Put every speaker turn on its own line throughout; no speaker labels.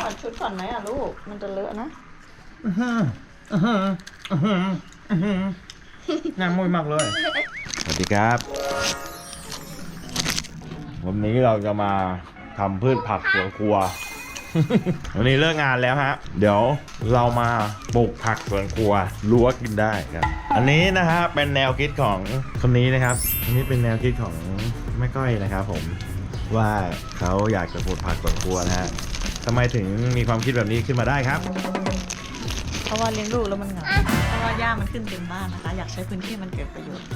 ถอดชุดก่อนไหมอะลูก มันจะเลอะนะ
น่ามวยมากเลย สวัสดีครับ วันนี้เราจะมาทำพืชผักสวนครัว วันนี้เลิกงานแล้วฮะ เดี๋ยวเรามาปลูกผักสวนครัวรั้วกินได้ครับ อันนี้นะฮะเป็นแนวคิดของคนนี้นะครับ อันนี้เป็นแนวคิดของแม่ก้อยนะครับผมว่าเขาอยากจะปลูกผักสวนครัวนะฮะ ทำไมถึงมีความคิดแบบนี้ขึ้นมาได้ครับ
เพราะว่าเลี้ยงลูกแล้วมันเหงาเพราะว่าหญ้ามันขึ้นเต็มบ้านนะคะ อยากใช้พื้นที่มันเกิดประโยชน์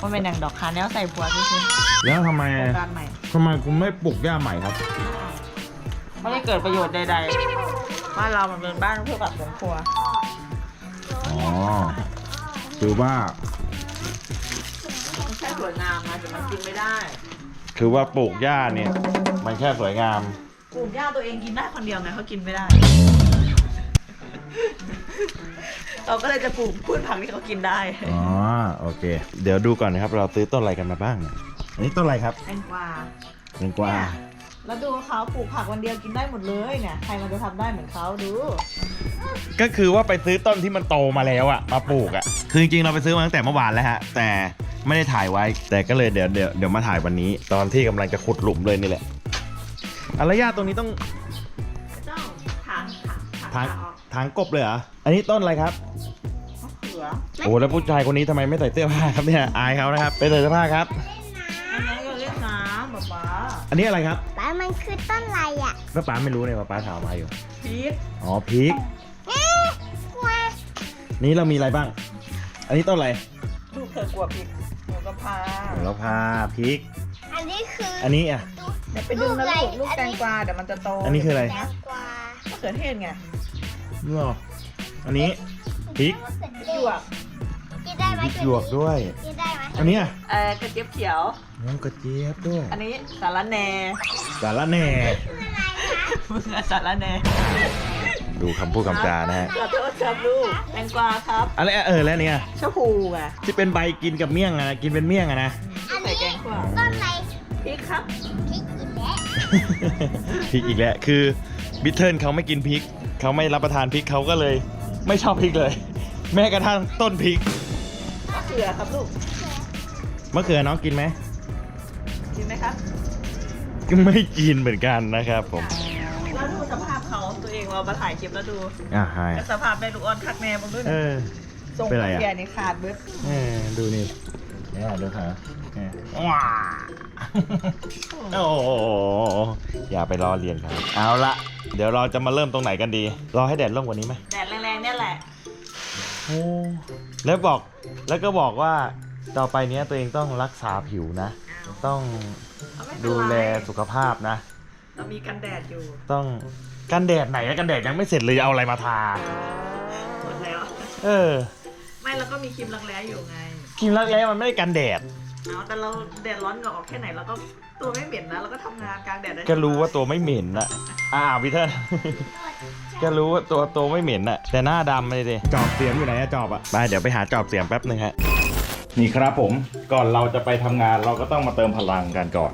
ว่าเป็นอย่างดอกคาแนลใส่บัวด้วยคือ
แล้วทำไม
โครงการใหม่
ทำไมคุณไม่ปลูกหญ้าใหม่ครับ
ไม่ได้เกิดประโยชน์ใดๆบ้านเรามันเป็นบ้านเพื่อแบบสวนครัว
อ๋อคือว่า
มันแค่สวยงามนะแต่มันกินไม่ได้
คือว่าปลูกหญ้าเนี่ย มันแค่สวยงาม
ปลูกหญ้าตัวเองกินได้คนเดียวไงเขากินไม่ได้ เราก็เลยจะปลูกพืชผักที่เขากินได้
อ๋อโอเค เดี๋ยวดูก่อนนะครับ เราซื้อต้นอะไรกันมาบ้างเนี่ยอันนี้ต้นอะไรครับ
แตงกวา
แตงกวา
แล้วดูเขาปลูกผักวันเดียวกินได้หมดเลยเนี่ยใครมันจะทำได้เหมือนเขาดู
ก็คือว่าไปซื้อต้นที่มันโตมาแล้วอะมาปลูกอะคือจริงๆเราไปซื้อมาตั้งแต่เมื่อวานแล้วฮะแต่ไม่ได้ถ่ายไว้ แต่ก็เลยเดี๋ยวเดี๋ยวเดี๋ยวมาถ่ายวันนี้ ตอนที่กำลังจะขุดหลุมเลยนี่แหละ อะไรหญ้าตรงนี้ต้อง
เจ้าทางทาง
ทาง
ออก
ทางกบเลยเหรอ อันนี้ต้นอะไรครับ
มะเขือ
โอ้แล้วผู้ชายคนนี้ทำไมไม่ใส่เสื้อผ้าครับเนี่ยอายเขานะครับไปใส่เสื้อผ้าครับ
อันนั้นก็เล่นน้ำป๊าป๊า
อันนี้อะไรครับ
ป้ามันคือต้นอะไรอะ
ป้าป๋าไม่รู้เนี่ยป้าป๋าถามมาอยู่
พริก
อ๋อพริก
เอ๊ะกลัว
นี่เรามีอะไรบ้าง อันนี้ต้นอะไร
ลูกเธอกลัวพริกหนูก็พา
เราพาพริก
อันนี้คือ
อันนี้อะ
เดี๋ยวไปดึงนะลูกลูกแตงกวาเดี๋ยวมันจะโต
อันนี้คืออะไร
แตงกวามะ
เขือเทศไง
นี่หรออันนี้พริก
หยวก
กินได้ไหม
พริกหยวกด้วย
กินได้ไหม
อันนี้อะ
เอ่อกระเจี๊ยบเขียว
น้ำกระเจี๊ยบด้วย
อันนี้สาระแหน่
สาระแหน่
มึงอะสาระแหน่
ดูคำพูดคำจานะฮะ
ขอโทษครับลูกแตงกวาครับ
อะไรเออแล้วเนี่ย
ชะพูไง
ที่เป็นใบกินกับเมี่ยงอะนะกินเป็นเมี่ยงอะนะ
ใส่แกงขั่ว
ต้นอะไร
พริกครับ
พริกอีกแล้ว
พริกอีกแล้วคือบิทเทิลเขาไม่กินพริกเขาไม่รับประทานพริกเขาก็เลย ไม่ชอบพริกเลย แม้กระทั่งต้นพริก
มะเขือครับลูก
มะเขือน้องกินไหม
กินไหมครับ
ก็ไม่กินเหมือนกันนะครับผม
แล้วดูสภาพเขาตัวเองเรามาถ่ายคลิปแล้วดู
อ่าใช่
แล้วสภาพแม่ลูกอ่อนคักแม่บางด้วย
เออ
ทรง
เป็นไรอะ
แก่ในขาดเบิด
เออดูนี่เนี่ยดูค่ะเนี่ยว้า โอ้โหอย่าไปรอเรียนครับ เอาละเดี๋ยวเราจะมาเริ่มตรงไหนกันดี รอให้แดดร่มกว่านี้ไหม
แดดแรงๆเนี่ยแหละ
โอ้แล้วบอกแล้วก็บอกว่าต่อไปเนี้ยตัวเองต้องรักษาผิวนะ ต้อง
เอาไม่เป็นไร
ดูแลสุขภาพนะ
เรามีกันแดดอยู่
ต้องกันแดดไหนอะกันแดดยังไม่เสร็จเลยเอาอะไรมาทา
หมดแล้ว
เออ
ไม่แล้วก็มีครีมรักแร้อยู่ไง
ครีมรักแร้มันไม่ได้กันแดด
เอาแต่เราแดดร้อนเหงื่อออกแค่ไหนเราก็ตัวไม่เหม็นนะเราก็ทำงานกลางแดดได้
ก็รู้ว่าตัวไม่เหม็นอะอ่าพี่เทิร์นก็รู้ว่าตัวตัวไม่เหม็นอะแต่หน้าดำเลยดิจอบเสียมอยู่ไหนอะจอบอะไปเดี๋ยวไปหาจอบเสียมแป๊บหนึ่งฮะ นี่ครับผม ก่อนเราจะไปทำงานเราก็ต้องมาเติมพลังกันก่อน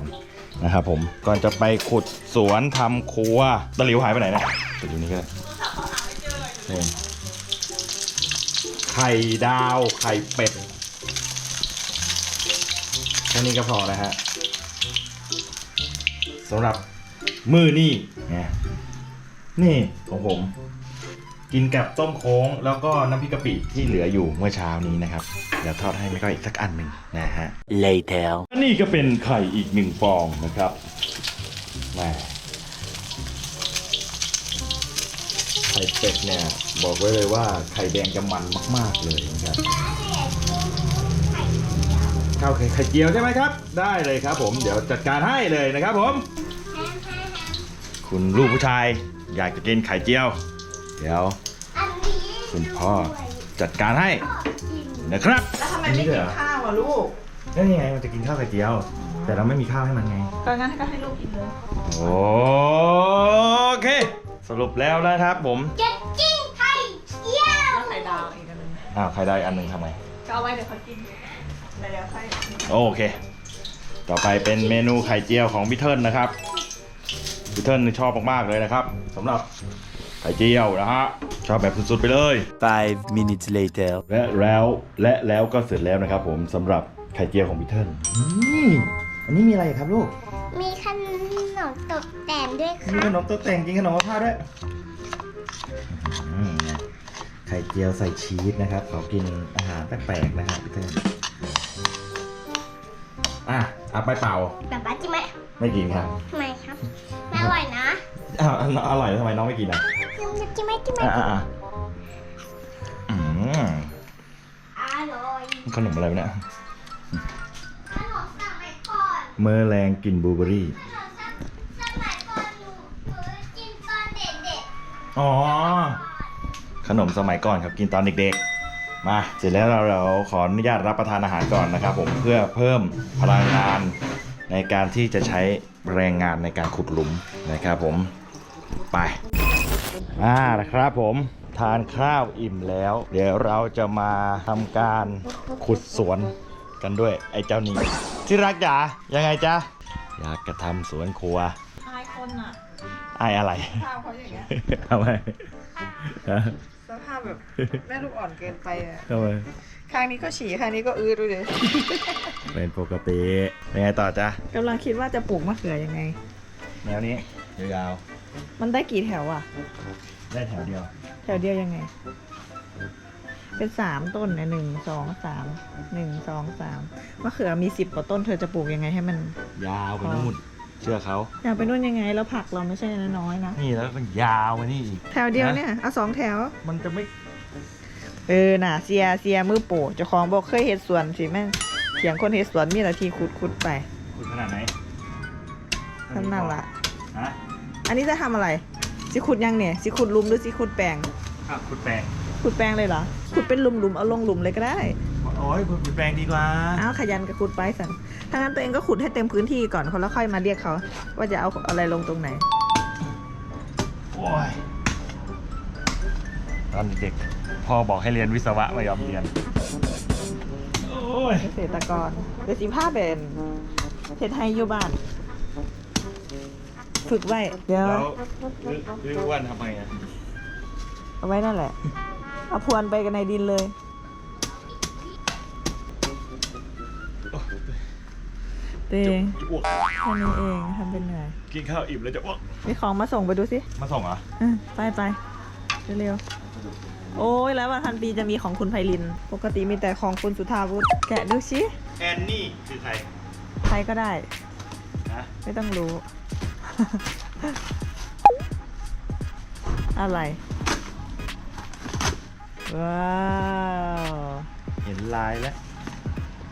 นะครับผม ก่อนจะไปขุดสวนทำครัว ตะหลิวหายไปไหนเนี่ยตะหลิวนี่ก็ได้นี่ไข่ดาว ไข่เป็ด แค่นี้ก็พอนะฮะสำหรับมือนี่ไงนี่ของผม กินกับต้มโค้งแล้วก็น้ำพริกกะปิที่เหลืออยู่เมื่อเช้านี้นะครับ เดี๋ยวทอดให้ไม่ก็อีกสักอันหนึ่งนะฮะ
Later.
นี่ก็เป็นไข่อีกหนึ่งฟองนะครับแหม่ไข่เป็ดเนี่ย บอกไว้เลยว่าไข่แดงจะมันมาก ๆ เลยนะครับ ข้าวไข่เจียวใช่ไหมครับ ได้เลยครับผมเดี๋ยวจัดการให้เลยนะครับผม คุณลูกผู้ชายอยากจะกินไข่เจียว เดี๋ยว คุณพ่อจัดการให้นะครับ
แล้วทำไมไม่กินข้าวอะลูก
นั่นยังไงมันจะกินข้าวไข่เจียว แต่เราไม่มีข้าวให้มันไง
ก็งั้นก็ให้ลูกกินเลย
โอเค สรุปแล้วนะครับผม
จะจิ้งไข่เจียว
แล้วไข่ดาวอีกอันหนึง
อ้าวใครได้อีกอันหนึ่งทำไง
ก็เอาไว้เดี๋ยวเขากิน
โอเค ต่อไปเป็นเมนูไข่เจียวของพี่เทิร์นนะครับพี่เทิร์นชอบมากๆเลยนะครับสำหรับไข่เจียวนะฮะชอบแบบสุดๆไปเลย
Five minutes later.
และแล้วและแล้วก็เสร็จแล้วนะครับ ผมสำหรับไข่เจียวของพี่เทิร์นนี่อันนี้มีอะไรครับลูก
มีขนมตกแต่งด้วย
มี
ค่ะ
ขนมตกแต่งกินขนมมะพร้าวด้วยอืมไข่เจียวใส่ชีสนะครับเขากินอาหารแปลกๆนะครับพี่เทิร์น อะเอาไปเปล่า
แบบป้าจิไหม
ไม่กินครับ
ทำไมครับไม่อร่อยนะ
อ้าวอร่อยแล้วทำไมน้องไม่กินอะ
จิไหมจิไหม
อะอะอะอืม
อร่อย
ขนมอะไรวะเนี่ย
ขนมสมัยก่อน
เมอร์แรงกลินบลูเบอร์รี่
ขนมสมัยก่อนหนูหนูกินตอนเด็ก
อ๋อขนมสมัยก่อนครับกินตอนเด็กๆ มาเสร็จแล้วเราเราขออนุญาตรับประทานอาหารก่อนนะครับ ผมเพื่อเพิ่มพลังงานในการที่จะใช้แรงงานในการขุดหลุมนะครับ ผมไปอ่านะครับผมทานข้าวอิ่มแล้ว เดี๋ยวเราจะมาทำการขุดสวนกันด้วยไอ้เจ้านี่ที่รักจ๋ายังไงจ๊ะอยากจะทำสวนครัว
ทายคนอะ
ไอ้อะไร
ภาพเขาอย่างเงี้ย
ทำไมฮะ
สภาพ แบบแม่ลูกอ่อนเกินไปอะ
ทำไม
ข้างนี้ก็ฉี่ข้างนี้ก็อืดดูดิ
เป็นปกติยังไงต่อจ๊ะ
กำลังคิดว่าจะปลูกมะเขือยังไง
แนวนี้ยาว
มันได้กี่แถวอะ
ๆได้แถวเดียว
แถวเดียวยังไง เป็นสามต้นเนี่ยหนึ่งสองสามหนึ่งสองสามมะเขือมีสิบกว่าต้นเธอจะปลูกยังไงให้มัน
ยาวไปนู่น เชื่อเขา
อยากไปนู่นยังไงแล้วผักเราไม่ใช่น้อยๆนะ
นี่แล้วมันยาวไปนี่อีก
แถวเดียวเนี่ยเอาสองแถว
มันจะไม่
เออน่ะเสียเสียมือโปะเจ้าของบอกเคยเห็ดสวนสิแม่งเถียงคนเห็ดสวนมีแต่ทีขุดขุดไป
ขุดขนาดไหน
ทำนั่นละ
ฮะ
อันนี้จะทำอะไรสิขุดยังเนี่ยสิขุดหลุมหรือสิขุดแปลง
อะขุดแปลง
ขุดแปลงเลยเหรอขุดเป็นหลุมๆเอาลงหลุมเลยก็ได้
โอ้ยขุดแปลงดีกว่า
อ้าวขยันกับขุดไปสันถ้างั้นตัวเองก็ขุดให้เต็มพื้นที่ก่อนคนแล้วค่อยมาเรียกเขา ว่าจะเอาอะไรลงตรงไหน
โอ้ยตอนเด็กพ่อบอกให้เรียนวิศวะไม่ยอมเรียน โอ้ย
เกษตรกรเดี๋ยวสิผ้าเป็นเฮ็ดให้อยู่บ้าน ฝึกไว้ เดี๋ยว
แล้วรื้ออ้วนทำไมอะ
เอาไว้นั่นแหละ เอาพรวนไปกันในดินเลย เตง
จะอ้วก
แค่นี้เองทำเป็นเหนื่อย
กินข้าวอิ่มแล้วจะอ้วก
มีของมาส่งไปดูสิ
มาส่งเหรอ
เออไปไปเร็วๆ โอ้ยแล้ววันพันปีจะมีของคุณไพลิน ปกติมีแต่ของคุณสุธาวุฒิแกะดูสิ
แอนนี่คือใคร
ใครก็ได้
ฮะ
ไม่ต้องรู้ อะไร ว้าว
เห็นลายแล้ว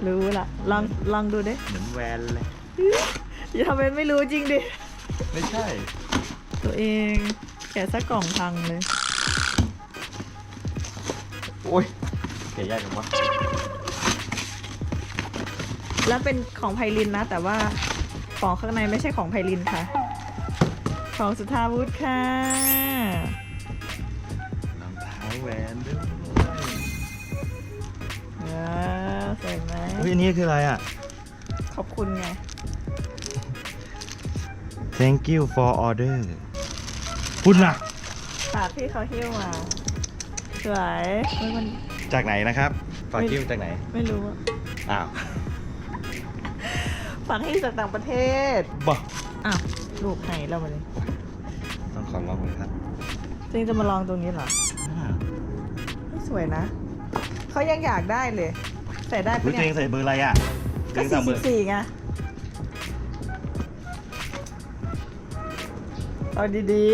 รู้ละลองลองดูดิ
เหมือนแวนเลย
อย่าทำเป็นไม่รู้จริงดิ
ไม่ใช่
ตัวเองแกะสักกล่องพังเลย
โอ้ยแกะยากจังวะ
แล้วเป็นของไพลินนะ แต่ว่าของข้างในไม่ใช่ของไพลินค่ะ ของสุธาวุฒิค่ะ
รองเท้าแหวนด้วย เฮ้ยอันนี้คืออะไรอะ
ขอบคุณไง
Thank you for order คุณน่ะ
ฝากพี่เขาหิ้วมา สวยเฮ้ยมัน
จากไหนนะครับฝากกิ้วจากไหน
ไม่รู้อะ
อ้าว
ฝากให้จากต่างประเทศ
บ่
อ้าวลูกไห้เรามาเลย
ต้องขอลองเลยครับ
จริงจะมาลองตรงนี้เหรอ
อ่า
ไม่สวยนะ เขายังอยากได้เลย ใส่ได้
เฮ้
ปะ
ยตัวเอ
เนี่
ง
ย
ใส่เบอร์อะไรอะ
ก็
ตัวเองใส่
สี่
เบ
สิ
อบร์
สี่ไงเอาดีๆ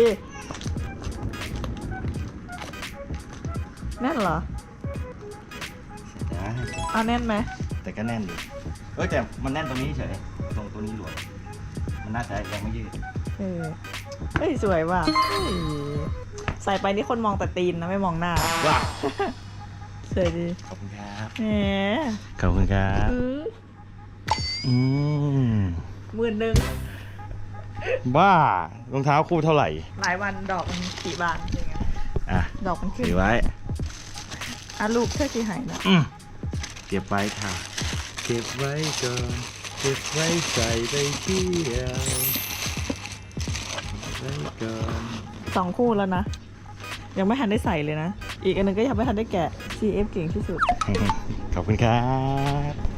แน่นเหรอ
ได้
เอาแน่นไหม
แต่ก็แน่นดีเออแต่มันแน่นตรงนี้เฉยตรงตัวนี้หลวมมันน่าจะยังไม่ยืด
เออเฮ้ย สวยว่ะเฮ้ยใส่ไปนี่คนมองแต่ตีนนะ ไม่มองหน้า
ว้า
สวยดี
ขอบคุณครับ
แหม
ขอบคุณครับ
อือ
อืม
หมื่นหนึ่ง
บ้ารองเท้าคู่เท่าไหร่
หลายวันดอกมันกี่บาทจริงอะ
อะ
ดอกมันขึ้น
ถือไว้
อะลูกเท่าที่หายนะ
อืมเก็บไว้ค่ะ เก็บไว้ก่อนเก็บไว้ใส่ไปเที่ยวเก็บไว้ก่อน
สองคู่แล้วนะ ยังไม่ทันได้ใส่เลยนะ อีกอันหนึงก็ยังไม่ทันได้แกะ CF เก่งที่สุด
ขอบคุณครับ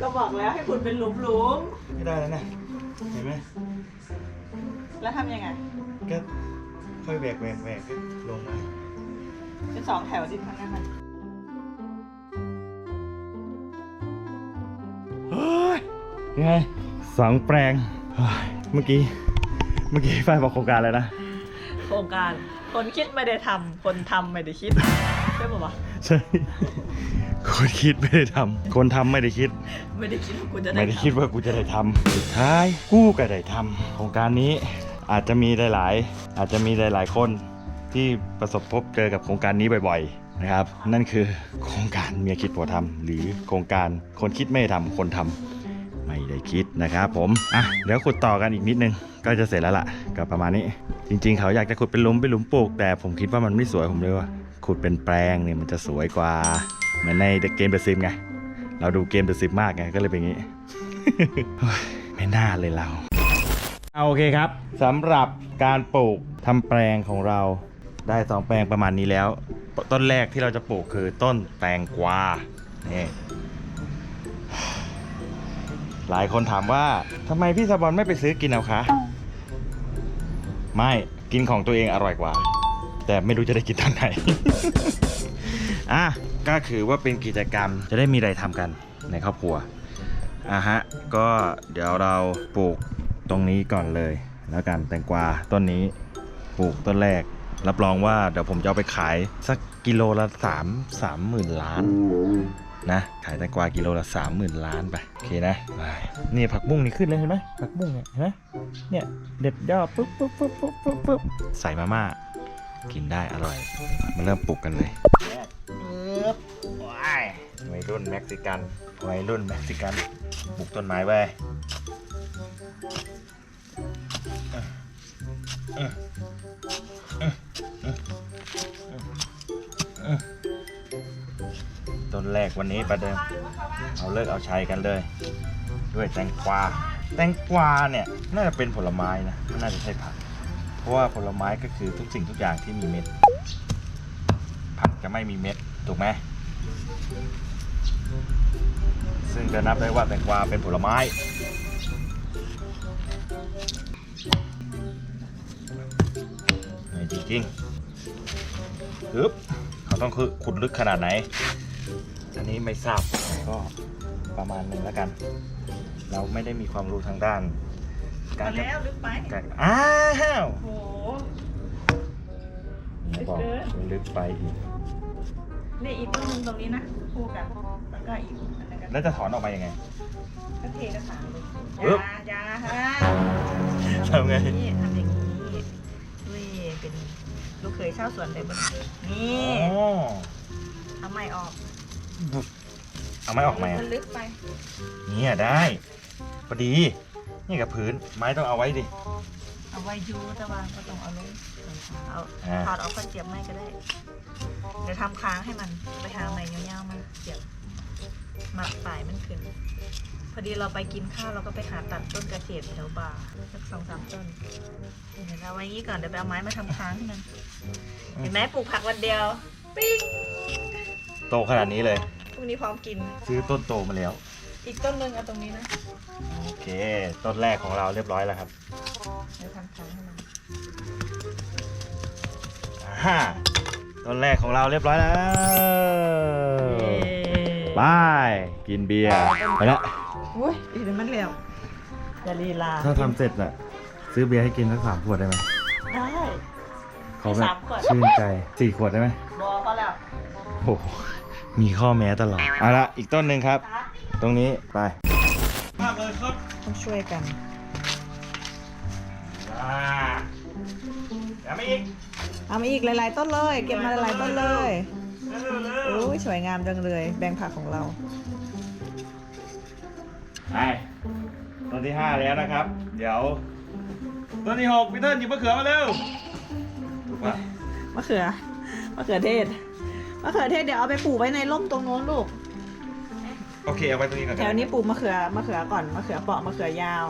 ก็บอกแล้วให้คุณเป็นหลุมหลุม
ไม่ได้แล้วนะ เห็นไหม
ๆแล้วทำยังไง
ก็ ค่อยแบกแบกแบกลงมา
เป็นสองแถวดิทั้งนั้นนะ
ยังไงสองแปลงเฮ้ยเมื่อกี้ เมื่อกี้ฝ้ายบอกโครงการอะไรนะ
โครงการ คนคิดไม่ได้ทำ คนทำไม่ได้คิด ใช่ปะวะ
ใช่ คนคิดไม่ได้ทำ คนทำไม่ได้คิด
ไม่ได้คิดว่าคุณจะได้
ไม่ได้คิดว่ากูจะได้ทำสุดท้าย กูก็ได้ทำโครงการนี้ อาจจะมีหลาย ๆ อาจจะมีหลาย ๆ คนที่ประสบพบเจอกับโครงการนี้บ่อย ๆ นะครับ นั่นคือโครงการเมียคิดผัวทำหรือโครงการคนคิดไม่ทำคนทำไม่ได้คิดนะครับผมอะเดี๋ยวขุดต่อกันอีกนิดนึงก็จะเสร็จแล้วล่ะก็ประมาณนี้ จริง ๆ เขาอยากจะขุดเป็นหลุมเป็นหลุมปลูก แต่ผมคิดว่ามันไม่สวยผมเลยว่าขุดเป็นแปลงเนี่ยมันจะสวยกว่าเหมือนในเกมเดอะซิมไงเราดูเกมเดอะซิมมากไงก็เลยเป็นอย่างนี้ไม่น่าเลยเรา เอาโอเคครับสำหรับการปลูกทำแปลงของเราได้สองแปลงประมาณนี้แล้ว ต้นแรกที่เราจะปลูกคือต้นแตงกวานี่หลายคนถามว่าทำไมพี่สบอลไม่ไปซื้อกินเอาคะไม่กินของตัวเองอร่อยกว่า แต่ไม่รู้จะได้กินตอนไหนอะก็คือว่าเป็นกิจกรรมจะได้มีอะไรทำกันในครอบครัวอะฮะ ก็เดี๋ยวเราปลูก ตรงนี้ก่อนเลย แล้วกันแตงกวาต้นนี้ปลูกต้นแรก รับรองว่าเดี๋ยวผมจะเอาไปขายสักกิโลละสามสามหมื่นล้านนะขายแตงกวากิโลละสามหมื่นล้านไปโอเคนะไปนี่ผักบุ้งนี่ขึ้นเลยเห็นไหมผักบุ้งเนี่ยเห็นไหมเนี่ยเด็ดยอดปุ๊บปุ๊บปุ๊บปุ๊บปุ๊บปุ๊บใส่มาม่ากินได้อร่อย มาเริ่มปลูกกันเลยปึ๊บว้ายวัยรุ่นเม็กซิกันวัยรุ่นเม็กซิกันปลูกต้นไม้ไว้ ต้นแรกวันนี้ประเดิมเอาเลิกเอาชัยกันเลย ด้วยแตงกวาแตงกวาเนี่ยน่าจะเป็นผลไม้นะไม่น่าจะใช่ผัก เพราะว่าผลไม้ก็คือทุกสิ่งทุกอย่างที่มีเม็ด ผักจะไม่มีเม็ดถูกไหมซึ่งจะนับได้ว่าแตงกวาเป็นผลไม้ จริงๆปึ๊บเขาต้องคือขุดลึกขนาดไหน อันนี้ไม่ทราบก็ประมาณหนึงแล้วกัน เราไม่ได้มีความรู้ทางด้าน
มา
การ
แล้วลึกไป
การอ้าว
โอ้โห
บอก
ลึกเกิน
ลึกไปอีก
นี่อีกต้นหนึงตรงนี้นะคู่กันแล้วก็อีกอันนึงกัน
แล้วจะถอนออกมายังไง
ก็เทกระถางเลย
ปึ๊บ
อยาฮะ
ทำไง
นี่ทำอย่างนี้ ยเช่าสวนเลยบนนี่
อ๋อ
เอาไม้ออก
เอาไม้ออกไหม
มันลึกไป
เนี่ยได้ พอดีนี่กับพื้นไม้ต้องเอาไว้ดิ
เอาไว้อยูแต่ว่าก็ต้องเอาลงเอา
อ่า
ถอดเอาข้อเสียบไม้ก็ได้ เดี๋ยวทำค้างให้มัน ไปหาไม้ยาวๆมาเสียบมาปลายมันขึ้น พอดีเราไปกินข้าวเราก็ไปหาตัดต้นกระเจี๊ยบแถวบ่าสักสองสามต้นเดี๋ยวเราไว้งี้ก่อนเดี๋ยวไปเอาไม้มาทำค้างให้มันเห็นไหมปลูกผักวันเดียว ปิ้ง
โตขนาดนี้เลย
พรุ่งนี้พร้อมกิน
ซื้อต้นโตมาแล้ว
อีกต้นหนึ่งเอาตรงนี้นะ
โอเค ต้นแรกของเราเรียบร้อยแล้วครับ
เดี๋ยวทำค้างให้มัน
อ่าต้นแรกของเราเรียบร้อยแล้ว ไป กินเบียร์ไปละ
อุ้ยอีกนิดมันเร็วอย่าลีลา
ถ้าทำเสร็จน่ะซื้อเบียร์ให้กินสักสามขวดได้ไหม
ได้
ขอแบบ
สามขวด
ชื่นใจสี่ขวดได้ไหม
บอเขาแล้ว
โอ้โหมีข้อแม้ตลอดเอาละอีกต้นหนึ่งครับ ตรงนี้ไปมากเลยครับ
ต้องช่วยกัน
อ่าอย่าไม่อีก
เอามาอีกหลาย ๆ ต้นเลย เก็บมาหลายๆต้นเลย
เร็วๆเร็ว
อุ้ยสวยงามจังเลย แบ่งผักของเรา
ไปต้นที่ห้าแล้วนะครับ เดี๋ยวต้นที่หกพี่เติ้ลหยิบมะเขือมาเร็วมา
มะเขือมะเขือเทศมะเขือเทศเดี๋ยวเอาไปปลูกไว้ในร่มตรงโน้นลูก
โอเคเอาไว้ตรงนี้ก่อน
แถวนี้ปลูกมะเขือมะเขือก่อนมะเขือเปราะมะเขือยาว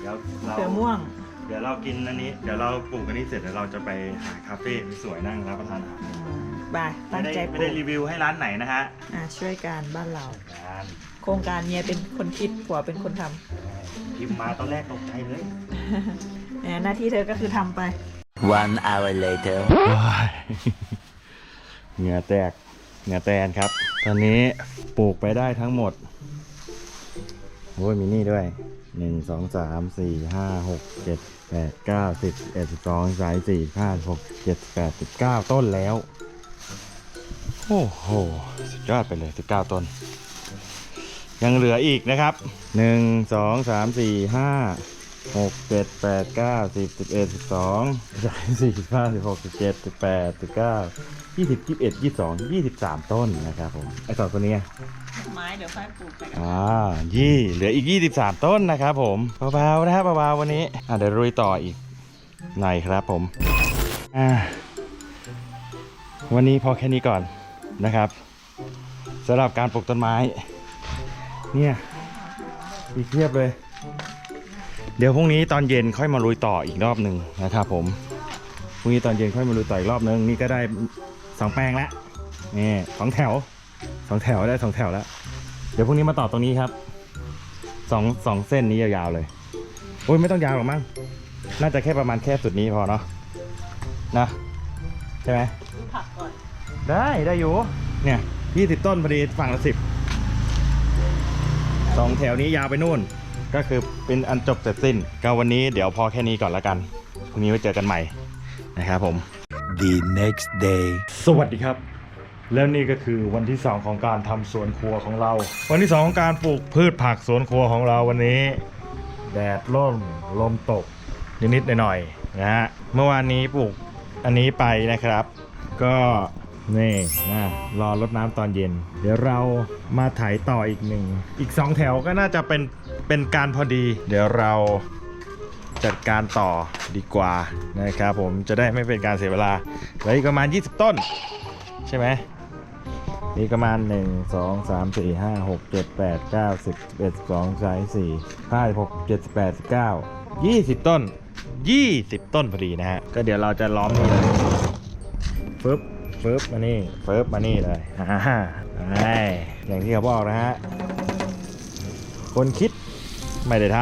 เดี๋ยว
มะ
เรา
เขือม่วง
เดี๋ยวเรากินอันนี้ เดี๋ยวเราปลูกอันนี้เสร็จเดี๋ยวเราจะไปหาคาเฟ่สวยๆนั่งรับประทานอาหาร
บายตั้งใจป
ไม่
ลู
ได้
ก
รีวิวให้ร้านไหนนะฮะ
อ่าช่วยกันบ้านเรา
งาน
โครงการเมียเป็นคนคิดผัวเป็นคนท
พิมพ์มาตอนแรกตกใจเลยำ
เนี่ยหน้าที่เธอก็คือทำไป
One hour later.
เหงื่อแตกเหงื่อแตนครับ ตอนนี้ปลูกไปได้ทั้งหมดโอ้ยมีนี่ด้วยหนึ่งสองสามสี่ห้าหกเจ็ดแปดเก้าสิบเอ็ดสิบสองสายสี่ห้าหกเจ็ดแปดสิบเก้าต้นแล้ว โอ้โห สุดยอดไปเลยสิบเก้าต้น ยังเหลืออีกนะครับหนึ่งสองสามสี่ห้าหกเจ็ดแปดเก้าสิบสิบเอ็ดสิบสองสามสี่สิบห้าสิบหกสิบเจ็ดสิบแปดสิบเก้ายี่สิบยี่สิบเอ็ดยี่สิบสองยี่สิบสามต้นนะครับผม ไอสองตัวเนี้ย
ไม้เดี๋ยวค่อยปลูกไปกัน
อ่ายี่เหลืออีก 23 ต้นนะครับผมเบาๆนะครับเบาๆวันนี้ อะเดี๋ยวรุยต่ออีกหน่อยครับผม อ่า วันนี้พอแค่นี้ก่อน นะครับสำหรับการปลูกต้นไม้ เนี่ยอีกเพียบเลย เดี๋ยวพรุ่งนี้ตอนเย็นค่อยมาลุยต่ออีกรอบหนึ่งนะครับผมพรุ่งนี้ตอนเย็นค่อยมาลุยต่ออีกรอบหนึงนี่ก็ได้สองแปลงแล้วนี่สองแถวสองแถวได้สองแถวแล้ว เดี๋ยวพรุ่งนี้มาต่อตรงนี้ครับสองสองเส้นนี้ยาวๆเลยโอ้ยไม่ต้องยาวหรอกมั้งน่าจะแค่ประมาณแค่สุดนี้พอเนาะนะใช่ไหม
ดูผักก่อน
ได้ได้อยู่ เนี่ยยี่สิบต้นพอดีฝั่งละสิบสองแถวนี้ยาวไปนู่น ก็คือเป็นอันจบเสร็จสิ้น ก็วันนี้เดี๋ยวพอแค่นี้ก่อนละกันพรุ่งนี้ไว้เจอกันใหม่นะครับผม
The next day.
สวัสดีครับ แล้วนี่ก็คือวันที่ 2 ของการทำสวนครัวของเรา วันที่ 2 ของการปลูกพืชผักสวนครัวของเราวันนี้ แดดร่มลมตก นิดๆหน่อยๆนะฮะเมื่อวานนี้ปลูกอันนี้ไปนะครับ ก็ นี่นะรอรดน้ำตอนเย็น เดี๋ยวเรามาไถต่ออีกหนึ่ง อีก2แถวก็น่าจะเป็นเป็นการพอดี เดี๋ยวเราจัดการต่อดีกว่านะครับผมจะได้ไม่เป็นการเสียเวลาเหลืออีกประมาณ 20 ต้น ใช่ไหมมีประมาณ 1 2 3 4 5 6 7 8 9 10 11 12 13 4 5 6 7 8 9 20 ต้น 20 ต้นพอดีนะฮะ ก็เดี๋ยวเราจะล้อมนี่เลยฟึบ ฟึบมานี่ฟึบมานี่เลยอ่าไอ้อย่างที่เขาบอกนะฮะ คนคิดไม่ได้ท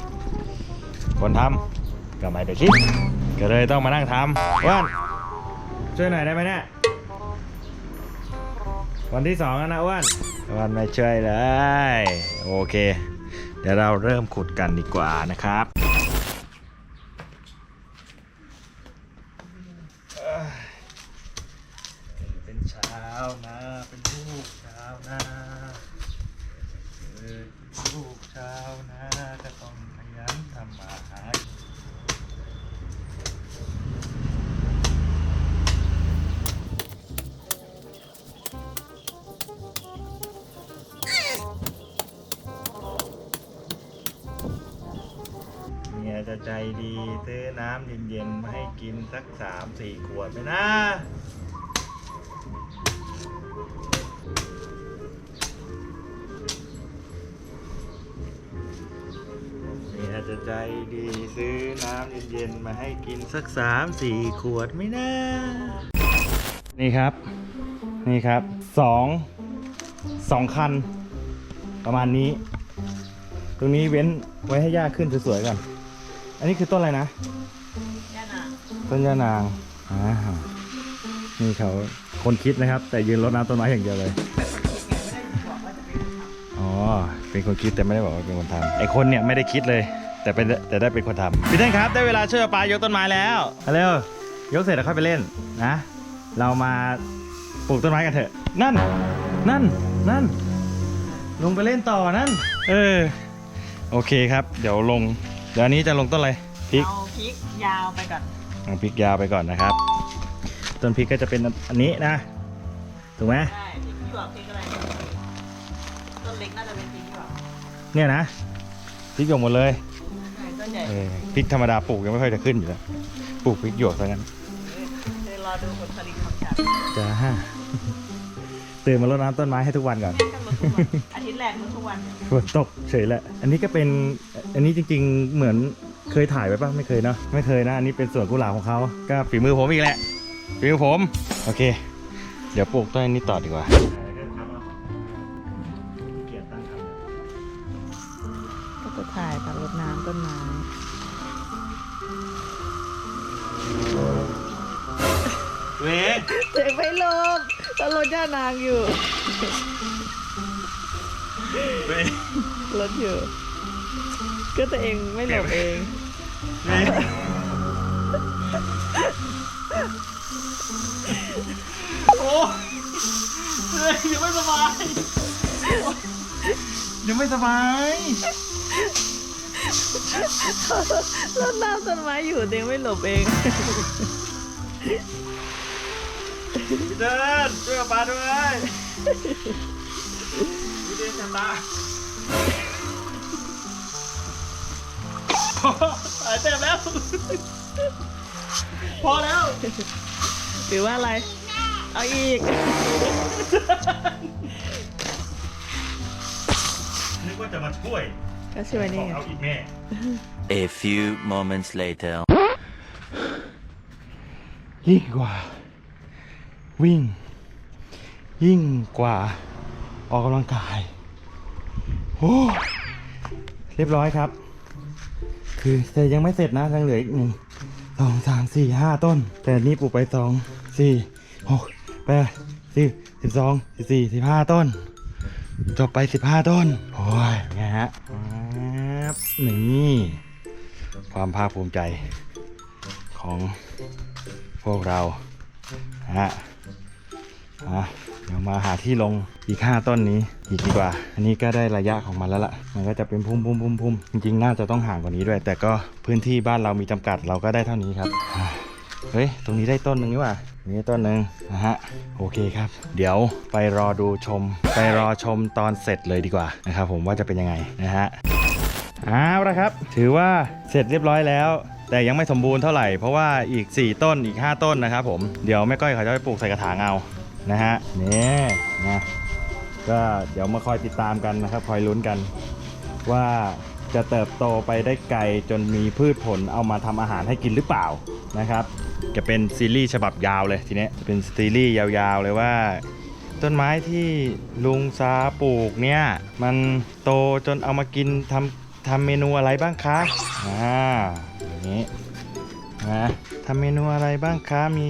ำคนทำก็ไม่ได้คิด ก็เลยต้องมานั่งทำว่านช่วยหน่อยได้ไหมเนี่ยวันที่สองแล้วนะอ้วนอ้วันไม่ช่วยเลย โอเค เดี๋ยวเราเริ่มขุดกันดีกว่านะครับ ดีซื้อน้ำเย็นๆมาให้กินสักสามสี่ขวดไหมนะเมียจะใจดีซื้อน้ำเย็นๆมาให้กินสักสามสี่ขวดไหมนะนี่ครับ นี่ครับสองสองคัน ประมาณนี้ ตรงนี้เว้นไว้ให้ย่าขึ้นสวยๆก่อน อันนี้คือต้นอะไรนะ
ย่านาง
ต้นยานางอ่านี่เขาคนคิดนะครับ แต่ยืนรดน้ำต้นไม้อย่างเดียวเลย อ๋อ เป็นคนคิดแต่ไม่ได้บอกว่าเป็นคนทำไอคนเนี่ยไม่ได้คิดเลย แต่เป็นแต่ได้เป็นคนทำพี่เต้นครับ ได้เวลาช่วยปายกต้นไม้แล้วมาเร็วยกเสร็จแล้วค่อยไปเล่นนะ เรามาปลูกต้นไม้กันเถอะ นั่น นั่น นั่น ลงไปเล่นต่อนั่น เออ โอเคครับ เดี๋ยวลง เดี๋ยวอันนี้จะลงต้นอะไรพริก
เอาพริกยาวไปก่อน
เอาพริกยาวไปก่อนนะครับ ต้นพริกก็จะเป็นอันนี้นะถูกไหม
ได้พริกหยวกพริกอะไรต้นเล็กน่าจะเป็นพริกหยวก
เนี่ยนะพริกหยวกหมดเลย
ใช่ต้นใหญ่
เออพริกธรรมดาปลูกยังไม่ค่อยจะขึ้นอยู่แล้วปลูกพริกหยวกซะงั้น
เดี๋ยวรอดูผลผลิตของฉัน
จ้าตื่นมารดน้ำต้นไม้ให้ทุกวันก่อน
กันรถทุกวันอาทิตย์แรกมันทุกวัน
ฝนตกเฉยแหละ อันนี้ก็เป็น อันนี้จริงๆเหมือนเคยถ่ายไว้ป่ะไม่เคยเนาะไม่เคยนะ อันนี้เป็นสวนกุหลาบของเขาก็ฝีมือผมอีกแหละฝีมือผมโอเค เดี๋ยวปลูกต้นนี้ต่อดีกว่า
ก็จะถ่ายกับรดน้ำต้นไม้
เวง
เด็กไม่ลบตอนรถย่านางอยู่ ก็ตัวเองไม่หลบเอง
เวงโอ้เฮ้ยยังไม่สบายยังไม่สบาย
รดน้ำต้นไม้อยู่ตัวเองไม่หลบเอง
พี่เดินช่วยกับปลาด้วยพี่เดินจั บตาหายเจ็บแล้ว พอแล้ว
หรือว่าอะไร เอาอีก
นึกว่าจะมาช่วย
ก็ช่วย
บ
นี่
อก
ไง
เอาอีกแม่
A few moments later.
ยิ่งกว่า วิ่ง ยิ่งกว่า ออกกำลังกายโอ้เรียบร้อยครับ คือแต่ยังไม่เสร็จนะยังเหลืออีกหนึ่งสองสามสี่ห้าต้น แต่นี่ปลูกไปสองสี่หกแปดสิบสิบสองสิบสี่สิบห้าต้น จบไปสิบห้าต้น โอ้ยไงฮะครับนี่ความภาคภูมิใจของพวกเรานะฮะอะ เดี๋ยวมาหาที่ลงอีกห้าต้นนี้อีกดีกว่า อันนี้ก็ได้ระยะของมันแล้วล่ะ มันก็จะเป็นพุ่มพุ่มพุ่มพุ่มจริงๆ น่าจะต้องห่างกว่านี้ด้วย แต่ก็พื้นที่บ้านเรามีจำกัดเราก็ได้เท่านี้ครับเฮ้ย ตรงนี้ได้ต้นหนึ่งนี่ว่าตรงนี้ต้นหนึ่งนะฮะ โอเคครับ เดี๋ยวไปรอดูชม ไปรอชมตอนเสร็จเลยดีกว่านะครับผมว่าจะเป็นยังไงนะฮะเอาละครับ ถือว่าเสร็จเรียบร้อยแล้ว แต่ยังไม่สมบูรณ์เท่าไหร่ เพราะว่าอีก 4 ต้นอีก 5 ต้นนะครับผม เดี๋ยวแม่ก้อยเขาจะไปปลูกใส่กระถางเอา นะฮะนี่นะก็เดี๋ยวมาคอยติดตามกันนะครับคอยลุ้นกัน ว่าจะเติบโตไปได้ไกลจนมีพืชผลเอามาทำอาหารให้กินหรือเปล่านะครับ จะเป็นซีรีส์ฉบับยาวเลยทีเนี้ยจะเป็นซีรีส์ยาวๆเลยว่า ต้นไม้ที่ลุงซาปลูกเนี่ย มันโตจนเอามากินทำทำเมนูอะไรบ้างคะอ่าอย่างนี้ นะทำเมนูอะไรบ้างคะมี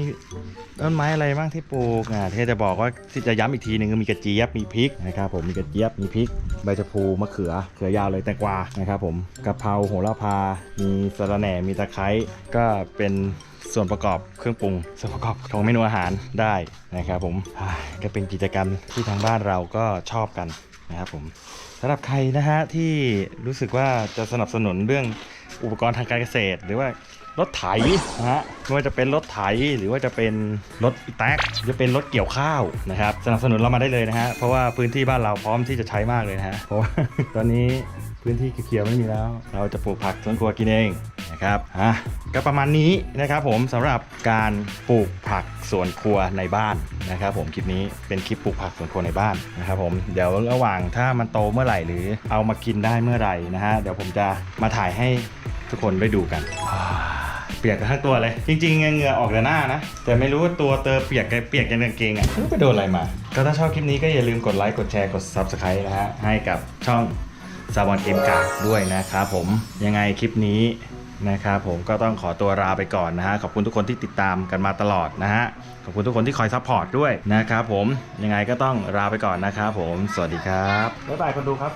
ต้นไม้อะไรบ้างที่ปลูกอ่าที่จะบอกว่าที่จะย้ำอีกทีหนึ่งก็มีกระเจี๊ยบมีพริกนะครับผมมีกระเจี๊ยบมีพริกใบชะพูมะเขือเขือยาวเลยแตงกวานะครับผมกะเพราโหระพา มีสะระแหน่มีตะไคร้ก็เป็นส่วนประกอบเครื่องปรุง ส่วนประกอบของเมนูอาหารได้นะครับผมก็เป็นกิจกรรมที่ทางบ้านเราก็ชอบกันนะครับผมสำหรับใครนะฮะที่รู้สึกว่าจะสนับสนุนเรื่องอุปกรณ์ทางการเกษตร หรือว่า รถไถนะฮะไม่ว่าจะเป็นรถไถหรือว่าจะเป็นรถอีแท็กจะเป็นรถเกี่ยวข้าวนะครับสนับสนุนเรามาได้เลยนะฮะเพราะว่าพื้นที่บ้านเราพร้อมที่จะใช้มากเลยนะฮะเพราะว่าตอนนี้พื้นที่เขียวไม่มีแล้ว เราจะปลูกผักสวนครัวกินเองนะครับอะก็ประมาณนี้นะครับผมสำหรับการปลูกผักสวนครัวในบ้านนะครับ ผมคลิปนี้เป็นคลิปปลูกผักสวนครัวในบ้านนะครับผมเดี๋ยวระหว่างถ้ามันโตเมื่อไหร่หรือเอามากินได้เมื่อไหร่นะฮะเดี๋ยวผมจะมาถ่ายให้ ทุกคนได้ดูกัน เปียกทั้งตัวเลย จริงๆเหงื่อออกแต่หน้านะ แต่ไม่รู้ว่าตัวเตอเปียกกับเปียกยันกางเกงอะไม่รู้ไปโดนอะไรมา ก็ถ้าชอบคลิปนี้ก็อย่าลืมกดไลค์กดแชร์กด Subscribe นะฮะให้กับช่องซาบอนเกมกาด้วยนะครับผมยังไงคลิปนี้นะครับผมก็ต้องขอตัวลาไปก่อนนะฮะขอบคุณทุกคนที่ติดตามกันมาตลอดนะฮะขอบคุณทุกคนที่คอยซัพพอร์ตด้วยนะครับผมยังไงก็ต้องลาไปก่อนนะครับผม สวัสดีครับบ๊ายบายคนดูครับ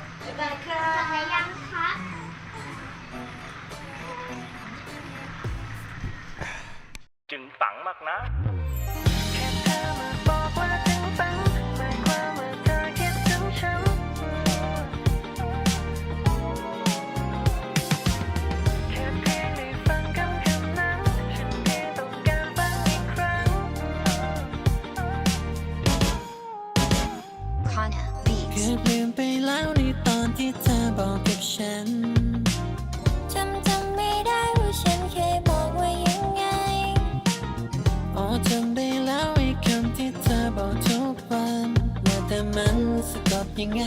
เกือบลืมไปแล้วในตอนที่เธอบอกกับฉัน
จำจำไม่
ได้ว่าฉันเคยบอกว่ายังไงอ๋อ
จำได้แล้วไอ้คำที่เธอบอกทุ
กวันว่แต่มันสะกดยังไง